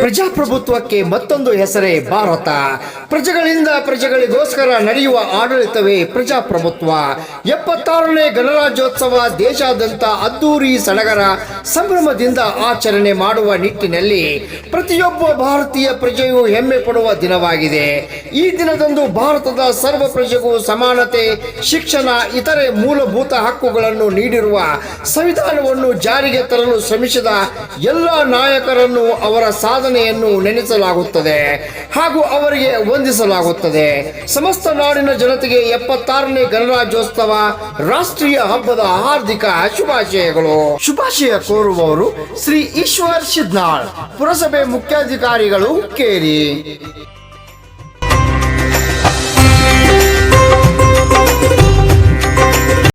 ಪ್ರಜಾಪ್ರಭುತ್ವಕ್ಕೆ ಮತ್ತೊಂದು ಹೆಸರೇ ಭಾರತ. ಪ್ರಜೆಗಳಿಂದ ಪ್ರಜೆಗಳಿಗೋಸ್ಕರ ನಡೆಯುವ ಆಡಳಿತವೇ ಪ್ರಜಾಪ್ರಭುತ್ವ. ಎಪ್ಪತ್ತಾರನೇ ಗಣರಾಜ್ಯೋತ್ಸವ ದೇಶಾದ್ಯಂತ ಅದ್ದೂರಿ ಸಡಗರ ಸಂಭ್ರಮದಿಂದ ಆಚರಣೆ ಮಾಡುವ ನಿಟ್ಟಿನಲ್ಲಿ ಪ್ರತಿಯೊಬ್ಬ ಭಾರತೀಯ ಪ್ರಜೆಯು ಹೆಮ್ಮೆ ಪಡುವ ದಿನವಾಗಿದೆ. ಈ ದಿನದಂದು ಭಾರತದ ಸರ್ವ ಪ್ರಜೆಗೂ ಸಮಾನತೆ, ಶಿಕ್ಷಣ, ಇತರೆ ಮೂಲಭೂತ ಹಕ್ಕುಗಳನ್ನು ನೀಡಿರುವ ಸಂವಿಧಾನವನ್ನು ಜಾರಿಗೆ ತರಲು ಶ್ರಮಿಸಿದ ಎಲ್ಲ ನಾಯಕರನ್ನು ಅವರ ಸಾಧನೆಯನ್ನು ನೆನೆಸಲಾಗುತ್ತದೆ ಹಾಗೂ ಅವರಿಗೆ ವಂದಿಸಲಾಗುತ್ತದೆ. ಸಮಸ್ತ ನಾಡಿನ ಜನತೆಗೆ ಎಪ್ಪತ್ತಾರನೇ ಗಣರಾಜ್ಯೋತ್ಸವ, ರಾಷ್ಟ್ರೀಯ ಹಬ್ಬದ ಹಾರ್ದಿಕ ಶುಭಾಶಯಗಳು. ಶುಭಾಶಯ ಕೋರುವವರು ಶ್ರೀ ಈಶ್ವರ್ ಶಿದ್ನಾಳ್. ಪುರಸಭೆ ಮುಖ್ಯಾಧಿಕಾರಿಗಳು ಕೇರಿ.